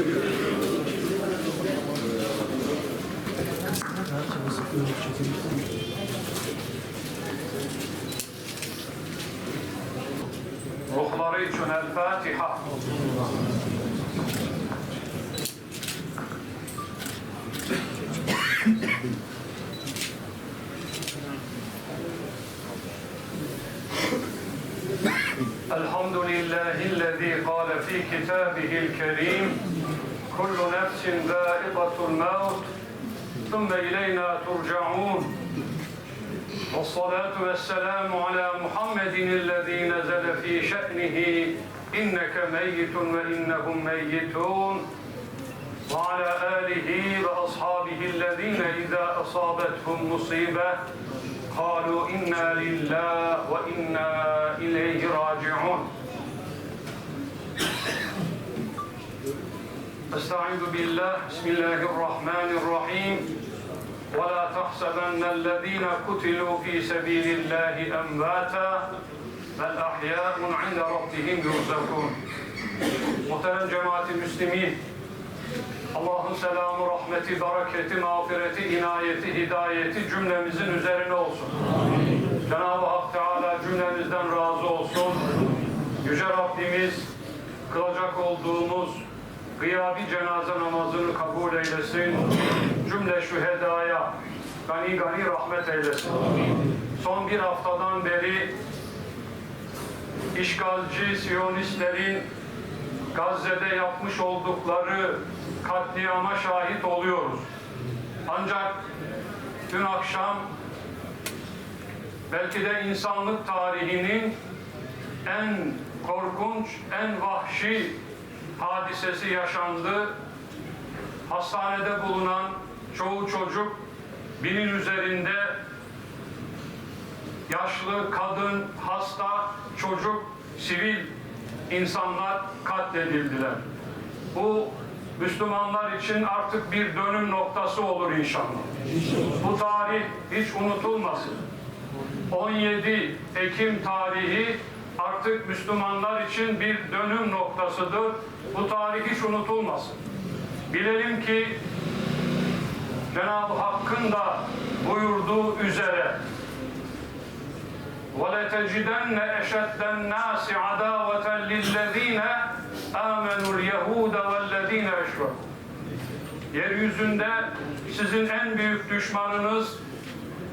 El Fatiha. الحمد لله الذي قال في كتابه الكريم كل نفس ذائقة الموت ثم إلينا ترجعون. والصلاة والسلام على محمد الذي نزل في شأنه إنك ميت وإنهم ميتون. وعلى آله وأصحابه الذين إذا أصابتهم مصيبة قالوا إنا لله وإنا إليه راجعون. أستعيذ بالله بسم الله الرحمن الرحيم ولا تحسبن الذين قتلوا في سبيل الله أمواتا بل أحياء عند ربهم يرزقون Muhterem cemaati Müslümin, Allah'ın selamı, rahmeti, bereketi, mağfireti, inayeti, hidayeti cümlemizin üzerine olsun. Cenab-ı Hak Teala cümlemizden razı olsun. Yüce Rabbimiz kılacak olduğumuz gıyabi cenaze namazını kabul eylesin. Cümle şühedaya gani gani rahmet eylesin. Son bir haftadan beri işgalci Siyonistlerin Gazze'de yapmış oldukları katliama şahit oluyoruz. Ancak dün akşam belki de insanlık tarihinin en korkunç, en vahşi hadisesi yaşandı. Hastanede bulunan çoğu çocuk binin üzerinde yaşlı, kadın, hasta, çocuk, sivil insanlar katledildiler. Bu Müslümanlar için artık bir dönüm noktası olur inşallah. Bu tarih hiç unutulmasın. 17 Ekim tarihi artık Müslümanlar için bir dönüm noktasıdır. Bu tarih hiç unutulmasın. Bilelim ki Cenab-ı Hakk'ın da buyurduğu üzere وَلَتَجِدَنَّ اَشَدَّ النَّاسِ عَدَاوَةً لِلَّذ۪ينَ آمَنُوا الْيَهُودَ وَالَّذ۪ينَ اَشْرَكُوا Yeryüzünde sizin en büyük düşmanınız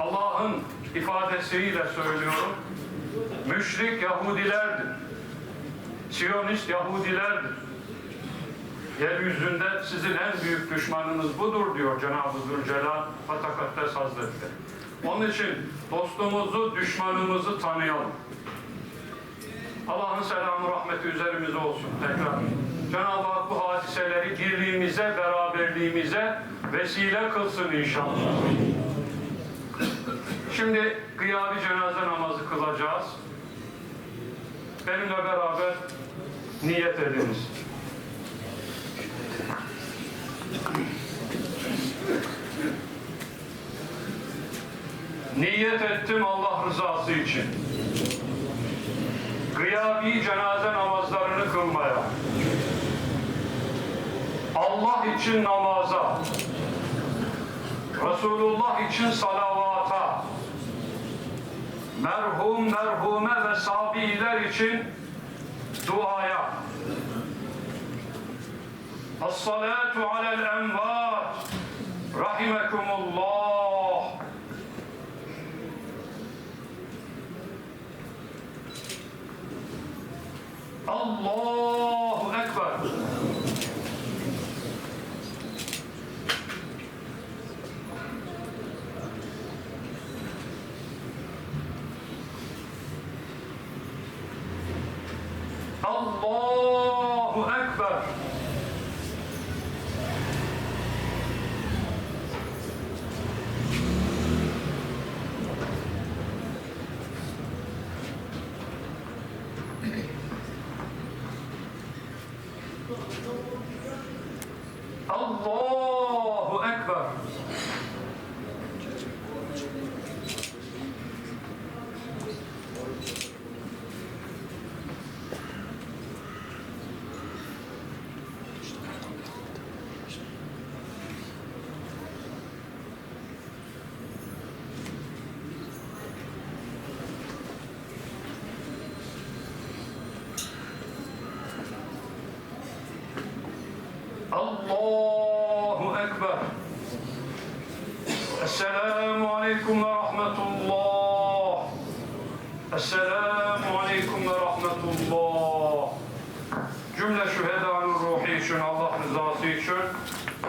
Allah'ın ifadesiyle söylüyorum. Müşrik Yahudilerdir. Siyonist Yahudilerdir. Yeryüzünde sizin en büyük düşmanınız budur diyor Cenab-ı Zülcelal ve Takaddes Hazretleri. Onun için dostumuzu, düşmanımızı tanıyalım. Allah'ın selamı, rahmeti üzerimize olsun tekrar. Cenab-ı Hak bu hadiseleri birliğimize, beraberliğimize vesile kılsın inşallah. Şimdi gıyabi cenaze namazı kılacağız. Benimle beraber niyet ediniz. Niyet ettim Allah rızası için. Gıyabi cenaze namazlarını kılmaya. Allah için namaza. Resulullah için salavata. Merhum, merhume ve sabiler için duaya. As-salatu alel envat. Rahimekumullah. Allahu Ekber. Allahu Ekber. Allahu Ekber. Esselamu Aleyküm ve Rahmetullah. Esselamu Aleyküm ve Rahmetullah. Cümle şühedanın ruhi için, Allah rızası için,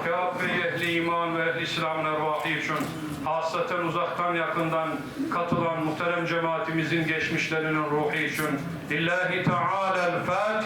ya ve ehli iman ve ehli İslam ervahı hasaten uzaktan yakından katılan muhterem cemaatimizin geçmişlerinin ruhi için, İllahi Teala'l-Fatiha.